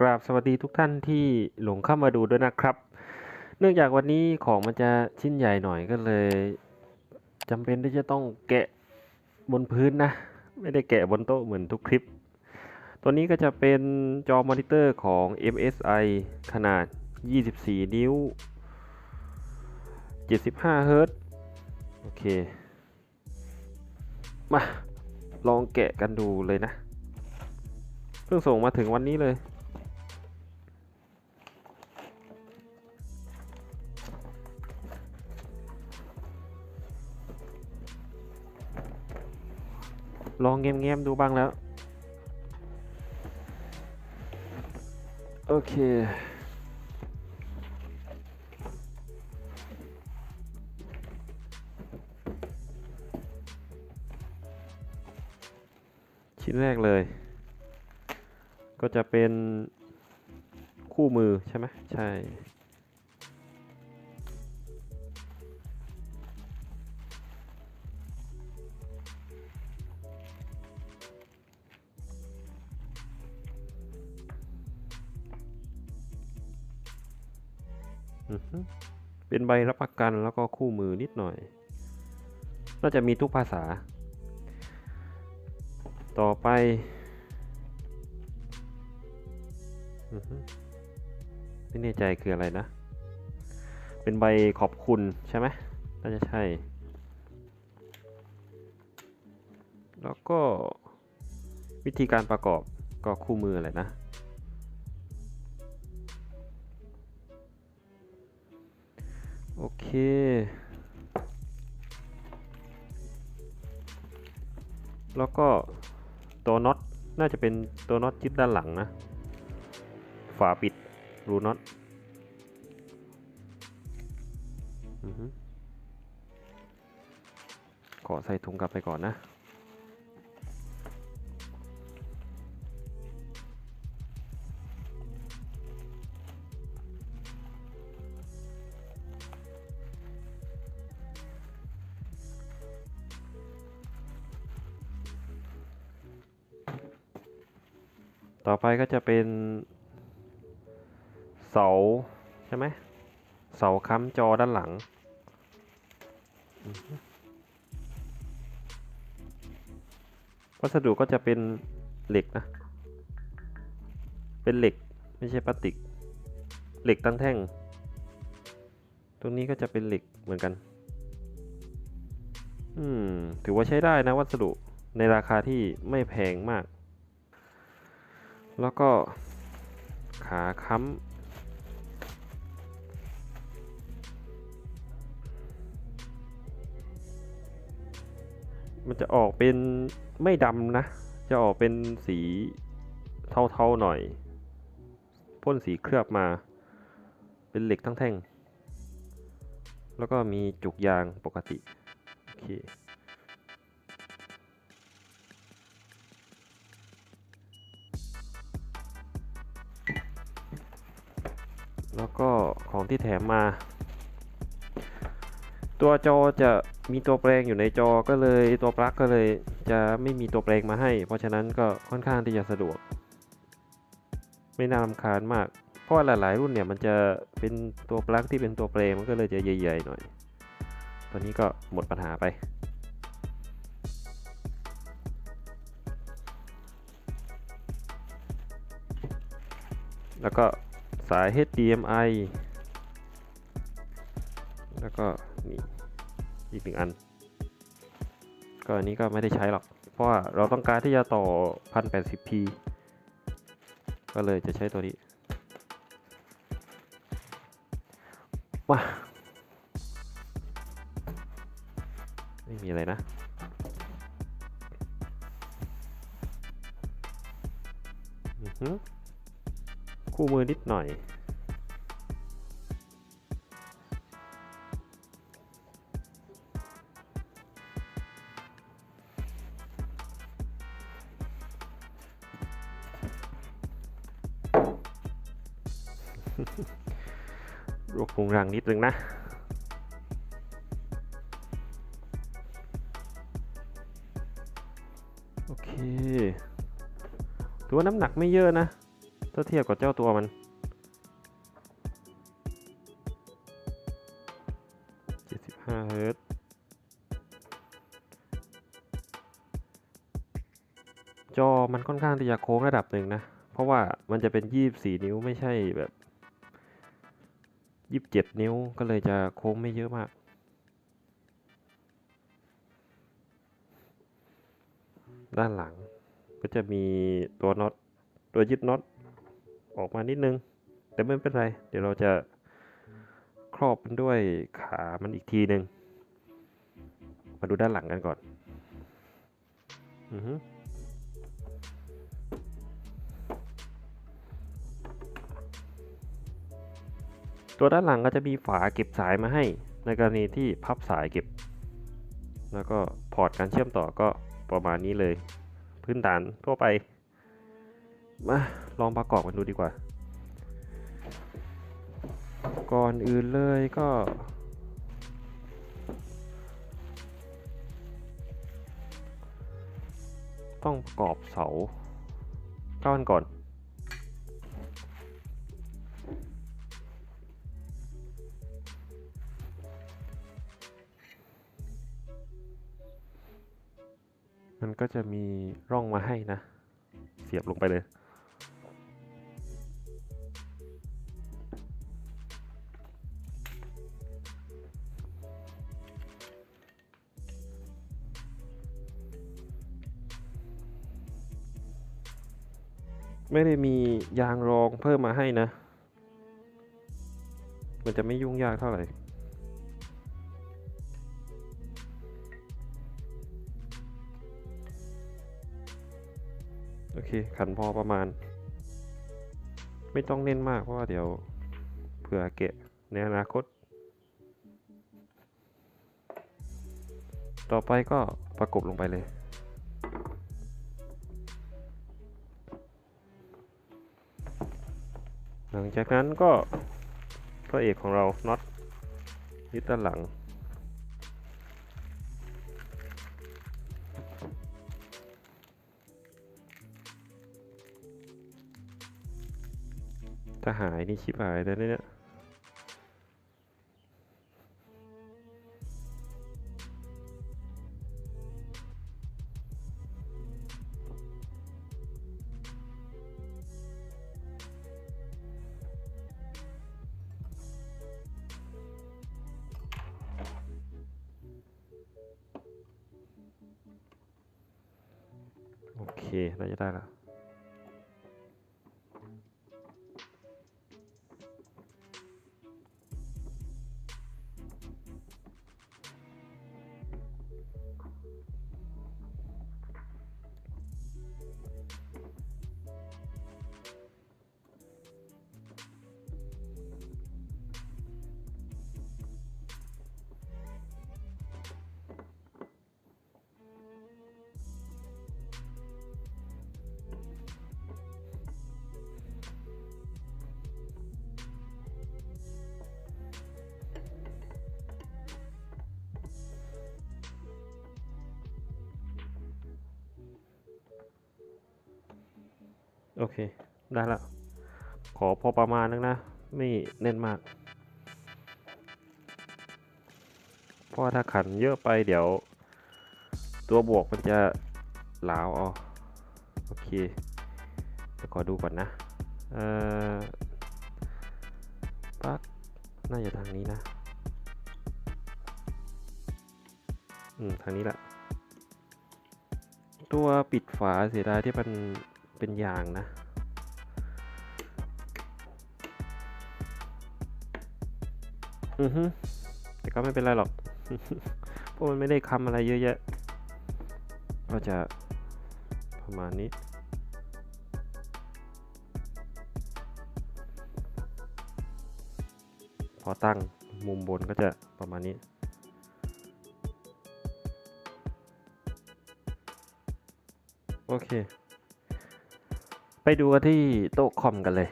กราบสวัสดีทุกท่านที่หลงเข้ามาดูด้วยนะครับ เนื่องจากวันนี้ของมันจะชิ้นใหญ่หน่อยก็เลยจำเป็นที่จะต้องแกะบนพื้นนะ ไม่ได้แกะบนโต๊ะเหมือนทุกคลิป ตัวนี้ก็จะเป็นจอมอนิเตอร์ของ MSI ขนาด 24 นิ้ว 75 เฮิรตซ์โอเค มาลองแกะกันดูเลยนะ เพิ่งส่งมาถึงวันนี้เลย ลองเงียบๆดูบ้างแล้ว โอเค ชิ้นแรกเลย ก็จะเป็นคู่มือใช่ไหมใช่ เป็นใบรับประกันแล้วก็คู่มือนิดหน่อย น่าจะมีทุกภาษา ต่อไปไม่แน่ใจคืออะไรนะ เป็นใบขอบคุณใช่ไหมน่าจะใช่ แล้วก็วิธีการประกอบก็คู่มืออะไรนะ โอเคแล้วก็ตัวน็อตน่าจะเป็นตัวน็อตยึดด้านหลังนะ ฝาปิดรูน็อตขอใส่ถุงกลับไปก่อนนะ ต่อไปก็จะเป็น เสาใช่ไหมเสาค้ำจอด้านหลัง วัสดุก็จะเป็นเหล็กนะ เป็นเหล็กไม่ใช่พลาสติก เหล็กตั้งแท่ง ตรงนี้ก็จะเป็นเหล็กเหมือนกัน อืม ถือว่าใช้ได้นะวัสดุในราคาที่ไม่แพงมาก แล้วก็ขาค้ำมันจะออกเป็นไม่ดำนะ จะออกเป็นสีเทาๆหน่อย พ่นสีเคลือบมา เป็นเหล็กทั้งแท่ง แล้วก็มีจุกยางปกติ โอเค แล้วก็ของที่แถมมา ตัวจอจะมีตัวแปลงอยู่ในจอก็เลยตัวปลั๊กก็เลยจะไม่มีตัวแปลงมาให้ เพราะฉะนั้นก็ค่อนข้างที่จะสะดวก ไม่น่ารำคาญมาก เพราะว่าหลายๆรุ่นเนี่ยมันจะเป็นตัวปลั๊กที่เป็นตัวแปลงมันก็เลยจะใหญ่ๆหน่อย ตัวนี้ก็หมดปัญหาไปแล้วก็ สาย HDMI แล้วก็นี่อีกหนึ่งอัน ก็อันนี้ก็ไม่ได้ใช้หรอก เพราะว่าเราต้องการที่จะต่อ 1080p ก็เลยจะใช้ตัวนี้ มาไม่มีอะไรนะอือหือ คู่มือนิดหน่อย รวกรุงรังนิดนึงนะโอเคถือว่าน้ำหนักไม่เยอะนะ ถ้าเทียบกับเจ้าตัวมัน75เฮิร์ตจอมันค่อนข้างที่จะโค้งระดับหนึ่งนะ เพราะว่ามันจะเป็น24นิ้วไม่ใช่แบบ27นิ้วก็เลยจะโค้งไม่เยอะมากด้านหลังก็จะมีตัวน็อต ตัวยึดน็อต ออกมานิดนึง แต่ไม่เป็นไร เดี๋ยวเราจะครอบมันด้วยขามันอีกทีหนึ่งมาดูด้านหลังกันก่อนอือฮึตัวด้านหลังก็จะมีฝาเก็บสายมาให้ ในกรณีที่พับสายเก็บ แล้วก็พอร์ตการเชื่อมต่อก็ประมาณนี้เลย พื้นฐานทั่วไป มาลองประกอบกันดูดีกว่า ก่อนอื่นเลยก็ ต้องประกอบเสาก้อนก่อนมันก็จะมีร่องมาให้นะ เสียบลงไปเลย ไม่ได้มียางรองเพิ่มมาให้นะ มันจะไม่ยุ่งยากเท่าไหร่โอเค ขันพอประมาณ ไม่ต้องเน้นมากเพราะว่าเดี๋ยวเผื่อเกะในอนาคต ต่อไปก็ประกบลงไปเลย หลังจากนั้นก็พระเอกของเราน็อตยึดด้านหลัง ถ้าหายนี่ชิบหายแล้วเนี่ย น่าจะได้ละ โอเค ได้ละ ขอพอประมาณนึงนะ ไม่เน้นมาก เพราะถ้าขันเยอะไปเดี๋ยว ตัวบวกมันจะหลาวเอาโอเคเดี๋ยวขอดูก่อนนะ เอ่อปักน่าจะทางนี้นะ อืม ทางนี้แหละ ตัวปิดฝาเสียดายที่มัน เป็นยางนะ อือฮึแต่ก็ไม่เป็นไรหรอก เพราะมันไม่ได้คำอะไรเยอะแยะ ก็จะประมาณนี้พอตั้งมุมบนก็จะประมาณนี้ โอเค ไปดูกันที่โต๊ะคอมกันเลย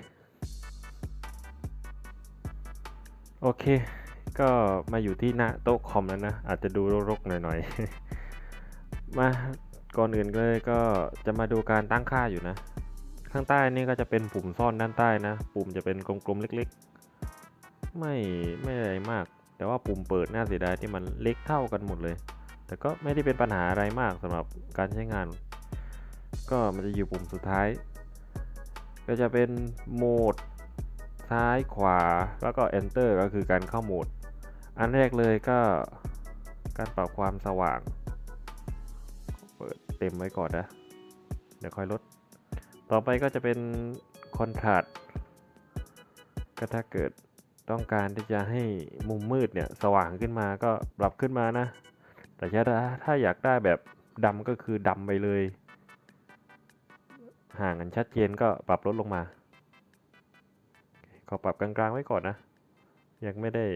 โอเค ก็มาอยู่ที่หน้าโต๊ะคอมแล้วนะ อาจจะดูรกๆหน่อยๆ มาก่อนอื่นเลยก็จะมาดูการตั้งค่าอยู่นะ ข้างใต้นี่ก็จะเป็นปุ่มซ่อนด้านใต้นะ ปุ่มจะเป็นกลมๆเล็กๆ ไม่ไม่อะไรมาก แต่ว่าปุ่มเปิดน่าเสียดายที่มันเล็กเท่ากันหมดเลย แต่ก็ไม่ได้เป็นปัญหาอะไรมากสำหรับการใช้งาน ก็มันจะอยู่ปุ่มสุดท้าย ก็จะเป็นโหมดซ้ายขวาแล้วก็ enter ก็คือการเข้าโหมด อันแรกเลยก็การปรับความสว่าง เปิดเต็มไว้ก่อนนะ เดี๋ยวค่อยลด ต่อไปก็จะเป็น contrast ก็ถ้าเกิดต้องการที่จะให้มุมมืดเนี่ยสว่างขึ้นมาก็ปรับขึ้นมานะ แต่ถ้าถ้าอยากได้แบบดำก็คือดำไปเลย ห่างกันชัดเจนก็ปรับลดลงมาขอปรับกลางๆไว้ก่อนนะ ยังไม่ได้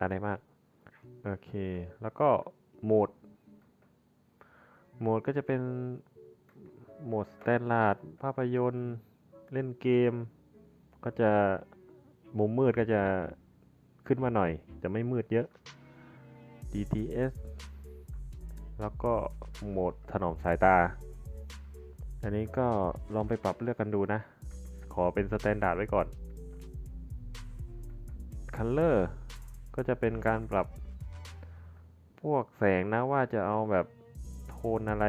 อะไรมาก โอเค แล้วก็โหมด โหมดก็จะเป็นโหมดสแตนดาร์ดภาพยนตร์เล่นเกม ก็จะมุมมืดก็จะขึ้นมาหน่อย จะไม่มืดเยอะ DTS แล้วก็โหมดถนอมสายตา อันนี้ก็ลองไปปรับเลือกกันดูนะ ขอเป็นสแตนดาร์ดไว้ก่อน Color ก็จะเป็นการปรับพวกแสงนะว่าจะเอาแบบโทนอะไร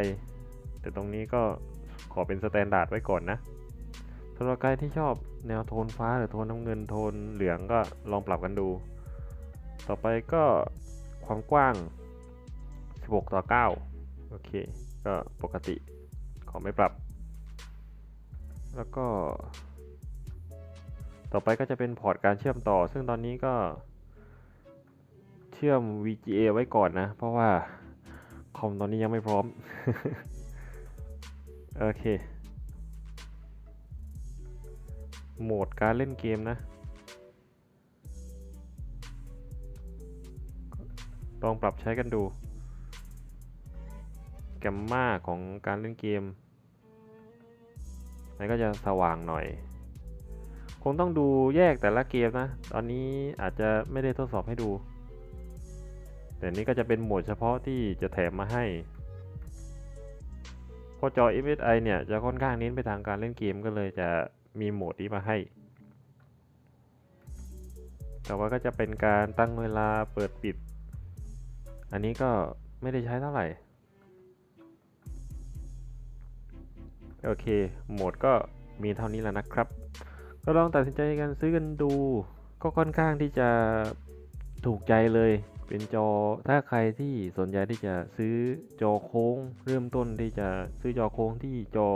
แต่ตรงนี้ก็ขอเป็นสแตนดาร์ดไว้ก่อนนะสำหรับใครที่ชอบแนวโทนฟ้าหรือโทนน้ำเงินโทนเหลืองก็ลองปรับกันดู ต่อไปก็ความกว้าง 16 ต่อ 9 โอเค ก็ปกติ ขอไม่ปรับ แล้วก็ ต่อไปก็จะเป็นพอร์ตการเชื่อมต่อ ซึ่งตอนนี้ก็เชื่อม VGA ไว้ก่อนนะ เพราะว่าคอมตอนนี้ยังไม่พร้อม โอเค โหมดการเล่นเกมนะ ลองปรับใช้กันดู แกมมาของการเล่นเกม มันก็จะสว่างหน่อย คงต้องดูแยกแต่ละเกมนะ ตอนนี้อาจจะไม่ได้ทดสอบให้ดู แต่นี้ก็จะเป็นโหมดเฉพาะที่จะแถมมาให้พราะจอ MSI เนี่ยจะค่อนข้างเน้นไปทางการเล่นเกมก็เลยจะมีโหมดนี้มาให้ แต่ว่าก็จะเป็นการตั้งเวลาเปิดปิด อันนี้ก็ไม่ได้ใช้เท่าไหร่ โอเค โหมดก็มีเท่านี้แล้วนะครับ ก็ลองตัดสินใจกันซื้อกันดู ก็ค่อนข้างที่จะถูกใจเลย เป็นจอ ถ้าใครที่สนใจที่จะซื้อจอโค้ง เริ่มต้นที่จะซื้อจอโค้งที่จอ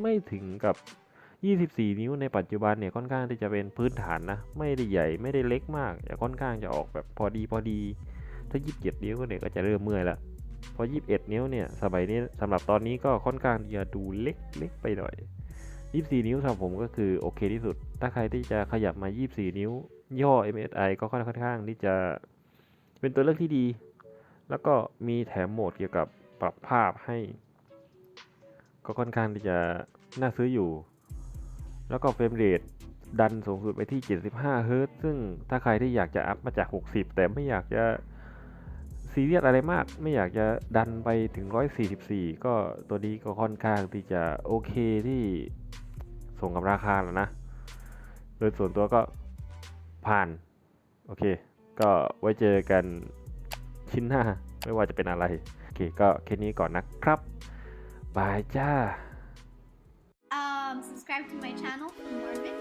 ไม่ถึงกับ 24 นิ้วในปัจจุบันเนี่ยค่อนข้างที่จะเป็นพื้นฐานนะ ไม่ได้ใหญ่ไม่ได้เล็กมากแต่ค่อนข้างจะออกแบบพอดีพอดี ถ้า 27 นิ้วเนี่ยก็จะเริ่มเมื่อยละ พอ21 นิ้วเนี่ยสมัยนี้สำหรับตอนนี้ก็ค่อนข้างจะดูเล็กเล็กไปหน่อย 24 นิ้วสำหรับผมก็คือโอเคที่สุด ถ้าใครที่จะขยับมา 24 นิ้วย่อ MSI ก็ค่อนข้างที่จะเป็นตัวเลือกที่ดี แล้วก็มีแถมโหมดเกี่ยวกับปรับภาพให้ ก็ค่อนข้างที่จะน่าซื้ออยู่ แล้วก็เฟรมเรทดันสูงสุดไปที่ 75 เฮิรตซ์ซึ่งถ้าใครที่อยากจะอัพมาจาก 60 แต่ไม่อยากจะ ซีเรียสอะไรมาก ไม่อยากจะดันไปถึง 144 ก็ตัวนี้ก็ค่อนข้างที่จะโอเคที่ส่งกับราคาแล้วนะ โดยส่วนตัวก็ผ่าน โอเค ก็ไว้เจอกันชิ้นหน้า ไม่ว่าจะเป็นอะไร โอเค ก็แค่นี้ก่อนนะครับ บายจ้า Um, subscribe to my channel for more videos.